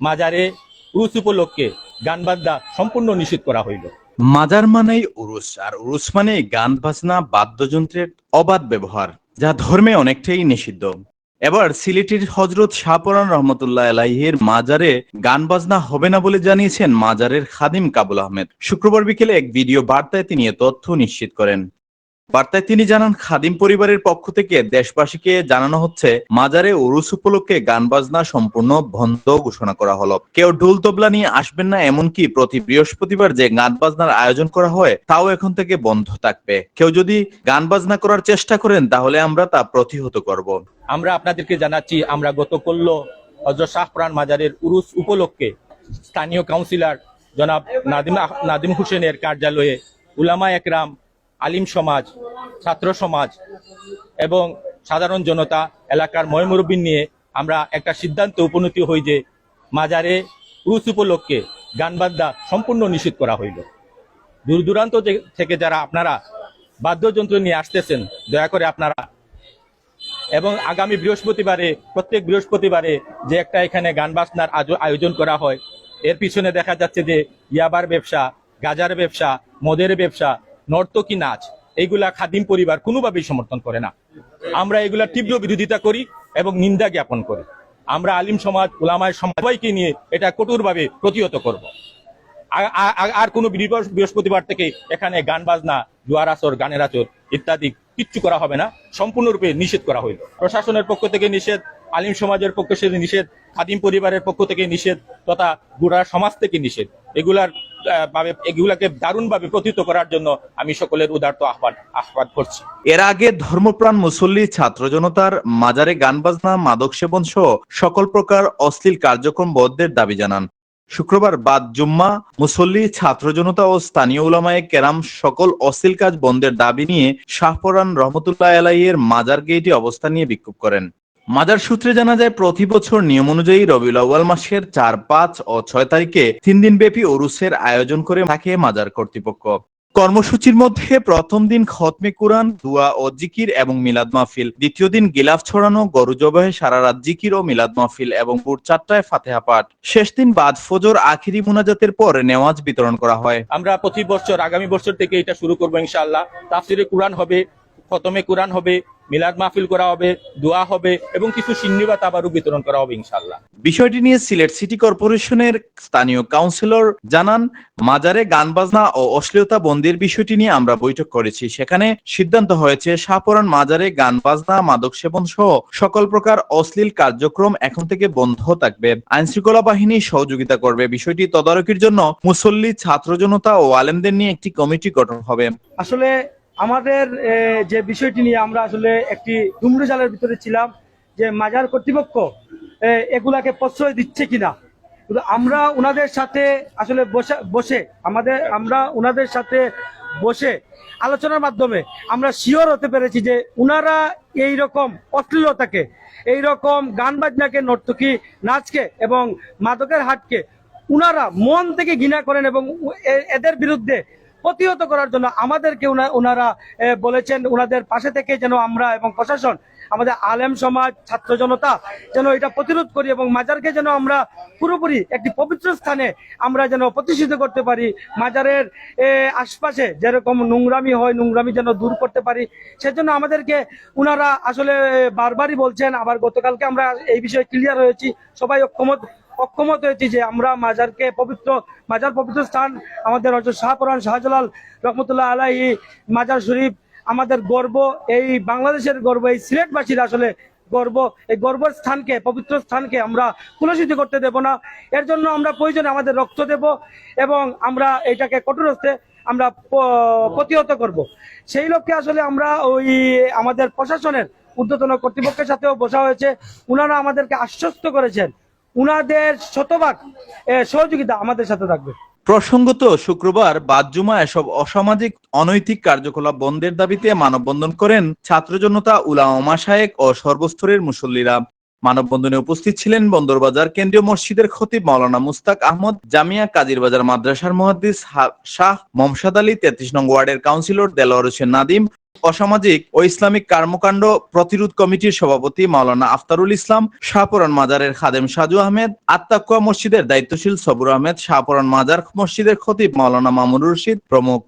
মাজারে উরুস উপলক্ষে গান বাজনা সম্পূর্ণ নিষিদ্ধ করা হইল। মাজার মানেই উরুস, আর উরুস মানেই গান বাজনা, বাদ্যযন্ত্রের অবাধ ব্যবহার, যা ধর্মে অনেকটাই নিষিদ্ধ। এবার সিলেটের হজরত শাহপরান রহমতুল্লাহ আলাইহের মাজারে গান বাজনা হবে না বলে জানিয়েছেন মাজারের খাদিম কাবুল আহমেদ। শুক্রবার বিকেলে এক ভিডিও বার্তায় তিনি তথ্য নিশ্চিত করেন। বার্তায় তিনি জানান, খাদিম পরিবারের পক্ষ থেকে দেশবাসীকে জানানো হচ্ছে, মাজারে উরুস উপলক্ষে গান বাজনা সম্পূর্ণ বন্ধ ঘোষণা করা হলো। কেউ ঢোল তবলা নিয়ে আসবেন না এমনকি প্রতি বৃহস্পতিবার যে গান বাজনার আয়োজন করা হয়, তাও এখন থেকে বন্ধ থাকবে। কেউ যদি গান বাজনা করার চেষ্টা করেন, তাহলে আমরা তা প্রতিহত করব। আমরা আপনাদেরকে জানাচ্ছি, আমরা গত করল হজরত শাহপুরান মাজারের উরুস উপলক্ষে স্থানীয় কাউন্সিলর জনাব নাদিম নাদিম হোসেনের কার্যালয়ে উলামা একরাম আলিম সমাজ, ছাত্র সমাজ এবং সাধারণ জনতা, এলাকার ময়মুরব্বিন নিয়ে আমরা একটা সিদ্ধান্তে উপনীত হই যে মাজারে উরুস উপলক্ষে গান বাদ্যা সম্পূর্ণ নিষিদ্ধ করা হইল। দূর দূরান্ত থেকে যারা আপনারা বাদ্যযন্ত্র নিয়ে আসতেছেন, দয়া করে আপনারা এবং আগামী বৃহস্পতিবারে, প্রত্যেক বৃহস্পতিবারে যে একটা এখানে গান বাজনার আয়োজন করা হয়, এর পিছনে দেখা যাচ্ছে যে ইয়াবার ব্যবসা, গাজার ব্যবসা, মদের ব্যবসা নর্তকী নাচ, এইগুলা খাদিম পরিবার কোনোভাবেই সমর্থন করে না। আমরা এগুলা তীব্র বিরোধিতা করি এবং নিন্দা জ্ঞাপন করি। আমরা আলিম সমাজ ওলামায় সবাইকে নিয়ে এটা কঠোরভাবে প্রতিহত করব। আর কোনো বৃহস্পতিবার থেকে এখানে গান বাজনা, জোয়ার আসর, গানের আসর ইত্যাদি কিচ্ছু করা হবে না। সম্পূর্ণরূপে নিষেধ করা হইল। প্রশাসনের পক্ষ থেকে নিষেধ আলিম সমাজের পক্ষে থেকে নিষেধ, খাদিম পরিবারের পক্ষ থেকে নিষেধ তথা গোড়া সমাজ থেকে নিষেধ। এগুলার ভাবে, এগুলাকে দারুণভাবে প্রতিহত করার জন্য আমি সকলের উদার্ত আহ্বান আহ্বান করছি। এর আগে ধর্মপ্রাণ মুসল্লি, ছাত্র জনতার মাজারে গান বাজনা, মাদক সেবন সহ সকল প্রকার অশ্লীল কার্যক্রম বন্ধের দাবি জানান। শুক্রবার বাদ জুম্মা, মুসল্লি, ছাত্র জনতা ও স্থানীয় উলামায়ে কেরাম সকল অশ্লীল কাজ বন্ধের দাবি নিয়ে শাহপরান রহমতুল্লাহ আলাইয়ের মাজার গেইটে অবস্থান নিয়ে বিক্ষোভ করেন। মাজার সূত্রে জানা যায়, প্রতি বছর নিয়ম অনুযায়ী রবিউল আউয়াল মাসের চার, পাঁচ ও ছয় তারিখে তিন দিন ব্যাপী ওরুসের আয়োজন করে থাকে মাজার কর্তৃপক্ষ। কর্মসূচির মধ্যে প্রথম দিন খতমে কুরআন, দুয়া ও জিকির এবং মিলাদ মাহফিল। দ্বিতীয় দিন গিলাফ ছড়ানো, গরু জবাহে সারা রাত জিকির ও মিলাদ মাহফিল এবং ভোর চারটায় ফাতেহা পাঠ। শেষ দিন বাদ ফজর, আখিরি মুনাজাতের পর নেওয়াজ বিতরণ করা হয়। আমরা প্রতি বছর, আগামী বছর থেকে এটা শুরু করব ইনশাআল্লাহ। তাফসিরে কোরআন হবে, খতমে কোরআন হবে মিলাদ মাহফিল করা হবে দোয়া হবে এবং কিছু সিন্নি বা তাবারু বিতরণ করা হবে ইনশাআল্লাহ। বিষয়টি নিয়ে সিলেট সিটি কর্পোরেশনের স্থানীয় কাউন্সিলর জানান মাজারে গান বাজনা ও অশ্লীলতা বন্দির বিষয়টি নিয়ে আমরা বৈঠক করেছি। সেখানে সিদ্ধান্ত হয়েছে শাহপরান মাজারে গান বাজনা মাদক সেবন সহ সকল প্রকার অশ্লীল কার্যক্রম এখন থেকে বন্ধ থাকবে। আইন শৃঙ্খলা বাহিনী সহযোগিতা করবে। বিষয়টি তদারকির জন্য মুসল্লি ছাত্র জনতা ও আলেমদের নিয়ে একটি কমিটি গঠন হবে। আসলে আমাদের যে বিষয়টি নিয়ে আমরা আসলে একটি ডুমরু জালের ভিতরে ছিলাম, যে মাজার কর্তৃপক্ষ এগুলাকে প্রশ্রয় দিচ্ছে কিনা। কিন্তু আমরা ওনাদের সাথে আসলে বসে বসে, আমাদের, আমরা ওনাদের সাথে বসে আলোচনার মাধ্যমে আমরা শিওর হতে পেরেছি যে উনারা এই রকম অশ্লীলতাকে এই রকম গান বাজনাকে নর্তকী নাচকে এবং মাদকের হাটকে উনারা মন থেকে ঘৃণা করেন এবং এদের বিরুদ্ধে প্রতিহত করার জন্য আমাদেরকে এ, বলেছেন ওনাদের পাশে থেকে যেন আমরা এবং প্রশাসন আমাদের আলেম সমাজ ছাত্র জনতা যেন এটা প্রতিরোধ করি এবং মাজারকে যেন আমরা পুরোপুরি একটি পবিত্র স্থানে আমরা যেন প্রতিষ্ঠিত করতে পারি। মাজারের আশপাশে যেরকম নোংরামি হয় নোংরামি যেন দূর করতে পারি সেজন্য আমাদেরকে উনারা আসলে বারবারই বলছেন। আবার গতকালকে আমরা এই বিষয়ে ক্লিয়ার হয়েছি। সবাই অক্ষমত অক্ষমত হয়েছি যে আমরা মাজারকে পবিত্র, মাজার পবিত্র স্থান আমাদের হজরত শাহপুরান শাহজালাল রহমতুল্লাহ আলাহি মাজার শরীফ আমাদের গর্ব, এই বাংলাদেশের গর্ব, এই সিলেটবাসীর আসলে গর্ব, এই গর্বের স্থানকে, পবিত্র স্থানকে আমরা কুলসিত করতে দেব না। এর জন্য আমরা প্রয়োজনে আমাদের রক্ত দেব এবং আমরা এটাকে কঠোর হস্তে আমরা প্রতিহত করব। সেই লক্ষ্যে আসলে আমরা ওই আমাদের প্রশাসনের ঊর্ধ্বতন কর্তৃপক্ষের সাথেও বসা হয়েছে। উনারা আমাদেরকে আশ্বস্ত করেছেন উনাদের শতভাগ সহযোগিতা আমাদের সাথে থাকবে। প্রসঙ্গত, শুক্রবার বাদজুমা এসব অসামাজিক, অনৈতিক কার্যকলাপ বন্ধের দাবিতে মানববন্ধন করেন ছাত্র জনতা উলামা শায়েক ও সর্বস্তরের মুসল্লিরা। মানববন্ধনে উপস্থিত ছিলেন বন্দরবাজার কেন্দ্রীয় মসজিদের খতিব মাওলানা মুস্তাক আহমদ, জামিয়া কাজিরবাজার মাদ্রাসার মুহাদ্দিস হা- শাহ মমসাদ আলী, তেত্রিশ নং ওয়ার্ডের কাউন্সিলর দেলোয়ার হোসেন নাদিম, অসামাজিক ও ইসলামিক কর্মকাণ্ড প্রতিরোধ কমিটির সভাপতি মাওলানা আফতারুল ইসলাম শাহপুরান মাজারের খাদেম সাজু আহমেদ আত্মাকুয়া মসজিদের দায়িত্বশীল সবুর আহমেদ শাহপুরান মাজার মসজিদের খতিব মাওলানা মামুনুর রশিদ প্রমুখ।